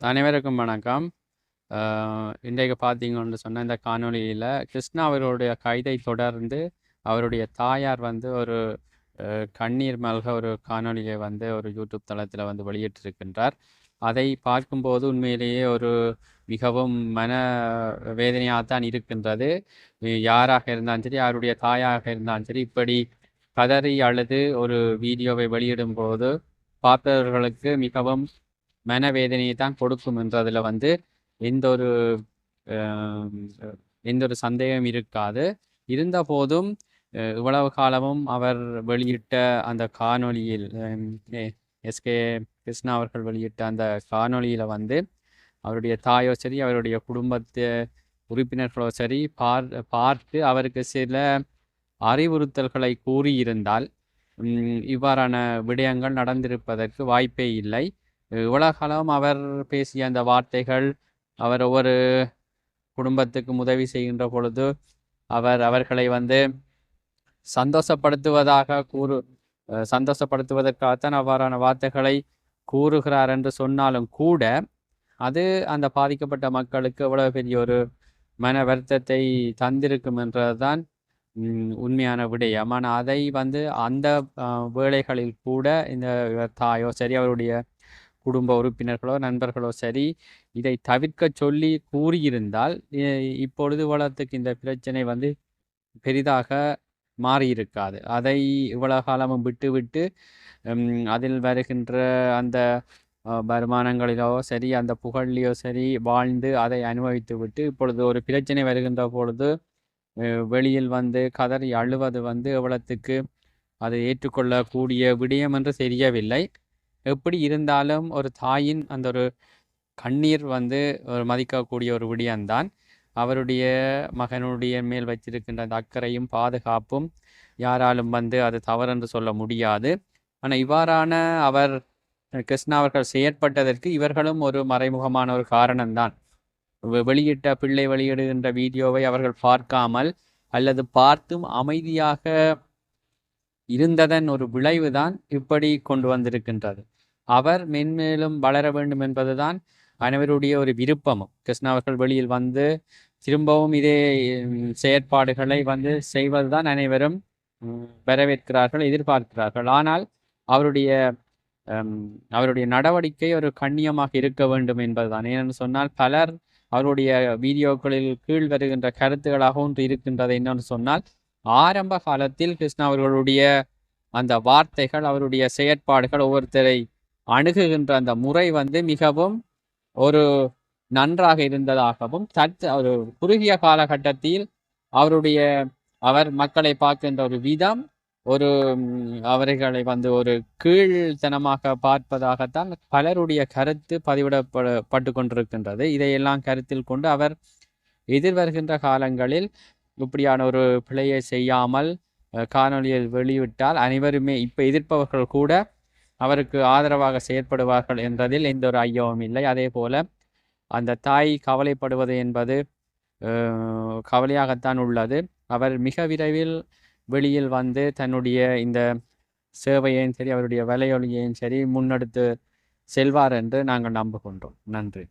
அனைவருக்கும் வணக்கம். இன்றைக்கு பார்த்தீங்கன்னு சொன்ன இந்த காணொலியில் கிருஷ்ணா அவர்களுடைய கைதை தொடர்ந்து, அவருடைய தாயார் வந்து ஒரு கண்ணீர் மல்க ஒரு காணொளியை வந்து ஒரு யூடியூப் தளத்தில் வந்து வெளியிட்டிருக்கின்றார். அதை பார்க்கும்போது உண்மையிலேயே ஒரு மிகவும் மன வேதனையாக தான் இருக்கின்றது. யாராக இருந்தாலும் சரி, யாருடைய தாயாக இருந்தாலும் சரி, இப்படி கதறி அழுது ஒரு வீடியோவை வெளியிடும்போது, பார்ப்பவர்களுக்கு மிகவும் மனவேதனையை தான் கொடுக்கும் என்றதில் வந்து எந்த ஒரு எந்த ஒரு சந்தேகம் இருக்காது. இருந்தபோதும் இவ்வளவு காலமும் அவர் வெளியிட்ட அந்த காணொளியில் எஸ்.கே. கிருஷ்ணா அவர்கள் வெளியிட்ட அந்த காணொளியில் வந்து, அவருடைய தாயோ சரி, அவருடைய குடும்பத்து உறுப்பினர்களோ சரி, பார் பார்த்து அவருக்கு சில அறிவுறுத்தல்களை கூறியிருந்தால், இவ்வாறான விடயங்கள் நடந்திருப்பதற்கு வாய்ப்பே இல்லை. இவ்வளவு காலம் அவர் பேசிய அந்த வார்த்தைகள், அவர் ஒவ்வொரு குடும்பத்துக்கும் உதவி செய்கின்ற பொழுது, அவர் அவர்களை வந்து சந்தோஷப்படுத்துவதாக கூறு சந்தோஷப்படுத்துவதற்காகத்தான் அவ்வாறான வார்த்தைகளை கூறுகிறார் என்று சொன்னாலும் கூட, அது அந்த பாதிக்கப்பட்ட மக்களுக்கு எவ்வளவு பெரிய ஒரு மன வருத்தத்தை தந்திருக்கும் என்றதுதான் உண்மையான விடயம். ஆனால் அதை வந்து அந்த வேலைகளில் கூட இந்த தாயோ சரி, அவருடைய குடும்ப உறுப்பினர்களோ, நண்பர்களோ சரி, இதை தவிர்க்கச் சொல்லி கூறியிருந்தால், இப்பொழுது வளத்துக்கு இந்த பிரச்சனை வந்து பெரிதாக மாறியிருக்காது. அதை இவ்வளவு காலமும் விட்டுவிட்டு, அதில் வருகின்ற அந்த வருமானங்களிலோ சரி, அந்த புகழிலோ சரி வாழ்ந்து அதை அனுபவித்து விட்டு இப்பொழுது ஒரு பிரச்சனை வருகின்ற பொழுது, வெளியில் வந்து கதறி அழுவது வந்து எவ்வளத்துக்கு அதை ஏற்றுக்கொள்ளக்கூடிய விடயம் என்று தெரியவில்லை. எப்படி இருந்தாலும் ஒரு தாயின் அந்த ஒரு கண்ணீர் வந்து ஒரு மதிக்கக்கூடிய ஒரு விடியம்தான் அவருடைய மகனுடைய மேல் வச்சிருக்கின்ற அந்த அக்கறையும், பாதுகாப்பும் யாராலும் வந்து அது தவறென்று சொல்ல முடியாது. ஆனால் இவ்வாறான அவர் கிருஷ்ணா அவர்கள் செயற்பட்டதற்கு இவர்களும் ஒரு மறைமுகமான ஒரு காரணம்தான். வெளியிட்ட பிள்ளை வெளியிடுகின்ற வீடியோவை அவர்கள் பார்க்காமல், அல்லது பார்த்தும் அமைதியாக இருந்ததன் ஒரு விளைவுதான் இப்படி கொண்டு வந்திருக்கின்றது. அவர் மென்மேலும் வளர வேண்டும் என்பதுதான் அனைவருடைய ஒரு விருப்பமும். கிருஷ்ணா அவர்கள் வெளியில் வந்து திரும்பவும் இதே செயற்பாடுகளை வந்து செய்வதுதான் அனைவரும் வரவேற்கிறார்கள், எதிர்பார்க்கிறார்கள். ஆனால் அவருடைய அவருடைய நடவடிக்கை ஒரு கண்ணியமாக இருக்க வேண்டும் என்பதுதான். ஏனென்று சொன்னால், பலர் அவருடைய வீடியோக்களில் கீழ் வருகின்ற கருத்துக்களாக ஒன்று இருக்கின்றது. என்னன்னு சொன்னால், ஆரம்ப காலத்தில் கிருஷ்ணா அவர்களுடைய அந்த வார்த்தைகள், அவருடைய செயற்பாடுகள், ஒவ்வொருத்தரை அணுகுகின்ற அந்த முறை வந்து மிகவும் ஒரு நன்றாக இருந்ததாகவும், தற்று ஒரு குறுகிய காலகட்டத்தில் அவருடைய அவர் மக்களை பார்க்கின்ற ஒரு விதம், ஒரு அவர்களை வந்து ஒரு கீழ்த்தனமாக பார்ப்பதாகத்தான் பலருடைய கருத்து பதிவிடப்பட கொண்டிருக்கின்றது. இதையெல்லாம் கருத்தில் கொண்டு அவர் எதிர்வருகின்ற காலங்களில் இப்படியான ஒரு பிழையை செய்யாமல் காணொலியில் வெளியிட்டால், அனைவருமே இப்போ எதிர்ப்பவர்கள் கூட அவருக்கு ஆதரவாக செயற்படுவார்கள் என்றதில் எந்த ஒரு ஐயமும் இல்லை. அதே போல் அந்த தாய் கவலைப்படுவது என்பது கவலையாகத்தான் உள்ளது. அவர் மிக விரைவில் வெளியில் வந்து தன்னுடைய இந்த சேவையையும் சரி, அவருடைய வலையொலியையும் சரி முன்னெடுத்து செல்வார் என்று நாங்கள் நம்புகின்றோம். நன்றி.